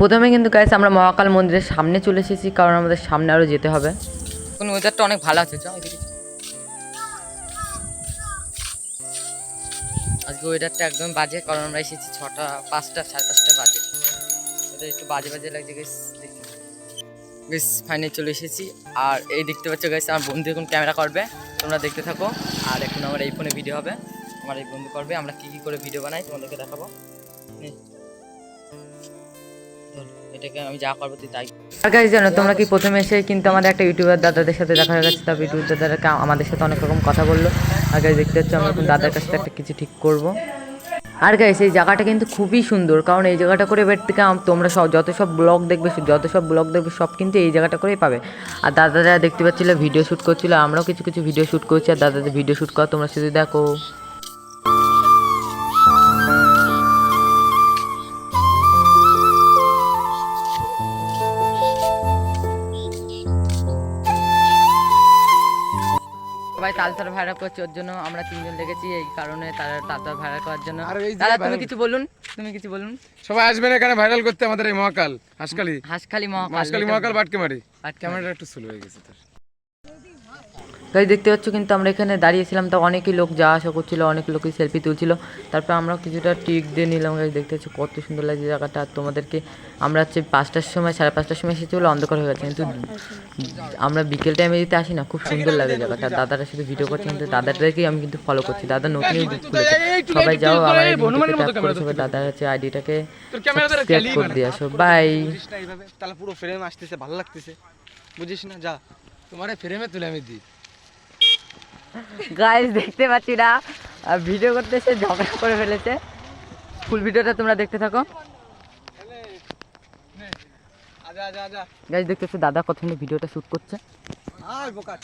প্রথমে কিন্তু গাইস আমরা মহাকাল মন্দিরের সামনে চলে এসেছি, কারণ আমাদের সামনে আরও যেতে হবে। এখন ওয়েদারটা অনেক ভালো আছে চল। আজকে ওয়েদারটা একদম বাজে, কারণ আমরা এসেছি ছটা, পাঁচটা, সাড়ে পাঁচটা বাজে। ওটা একটু বাজে বাজে লাগছে গেস বেশ ফাইনাল চলে এসেছি। আর এই দেখতে পাচ্ছ গাইস আমার বন্ধু এখন ক্যামেরা করবে, তোমরা দেখতে থাকো। আর এখন আমার এই ফোনে ভিডিও হবে। আমার এই বন্ধু করবে, আমরা কি কি করে ভিডিও বানাই, তোমাদেরকে দেখাবো। এটাকে আমি যা করব তুই আর গাইস জানো, তোমরা কি প্রথমে এসে কিন্তু আমাদের একটা ইউটিউবার দাদাদের সাথে দেখা হয়ে গেছে, তারপর ইউটিউব দাদারা আমাদের সাথে অনেক রকম কথা বলল। আর গাইস দেখতে হচ্ছে আমরা এখন দাদার কাছ একটা কিছু ঠিক করব। আর গাইস এই জায়গাটা কিন্তু খুবই সুন্দর, কারণ এই জায়গাটা করে এবার থেকে তোমরা সব যত সব ব্লগ দেখবে যত সব ব্লগ দেখবে, সব কিন্তু এই জায়গাটা করেই পাবে। আর দাদারা দেখতে পাচ্ছিল ভিডিও শ্যুট করছিল, আমরাও কিছু কিছু ভিডিও শ্যুট করছি, আর দাদাদের ভিডিও শ্যুট করা তোমরা শুধু দেখো। সবাই তালতর ভাড়া করছে ওর জন্য আমরা তিনজন লেগেছি এই কারণে তারা তালতর ভাড়া করার জন্য। দাদা তুমি কিছু বলুন তুমি কিছু বলুন। সবাই আসবেন এখানে ভাইরাল করতে আমাদের এই মহাকাল হাসখালি। হাসখালি মহাকাল হাসখালি মহাকাল বাটকে মারি বাটকে ক্যামেরাটা একটু স্লো হয়ে গেছে তোর। গাইজ দেখতে পাচ্ছ কিন্তু আমরা এখানে দাঁড়িয়েছিলাম তো অনেকই লোক যা আসা করছিল অনেক লোকই সেলফি তুলছিল। তারপর আমরা কিছুটা টিক দিয়ে নিলাম গাইজ দেখতে পাচ্ছ কত সুন্দর লাগছে জায়গাটা। আর তোমাদেরকে আমরা হচ্ছে পাঁচটার সময় সাড়ে পাঁচটার সময় এসেছি বলে অন্ধকার হয়ে গেছে কিন্তু আমরা বিকেল টাইমে যেতে আসি না খুব সুন্দর লাগে জায়গাটা। দাদারা শুধু ভিডিও করছে কিন্তু দাদাটাকেই আমি কিন্তু ফলো করছি। দাদা নতুন সবাই যাও আমার দাদার হচ্ছে আইডিটাকে সাবস্ক্রাইব করে দিয়ে আসো। বাই তাহলে পুরো ফ্রেম আসতেছে ভালো লাগতেছে। বুঝিস না যা তোমার ফ্রেমে তুলে আমি দিই। গাইজ দেখতে পাচ্ছি না। ভিডিও করতে সে ঝগড়া করে ফেলেছে। ফুল ভিডিওটা তোমরা দেখতে থাকো। গাইজ দেখতেছো, দাদা সুন্দর ভিডিওটা শ্যুট করছে। আর বোকা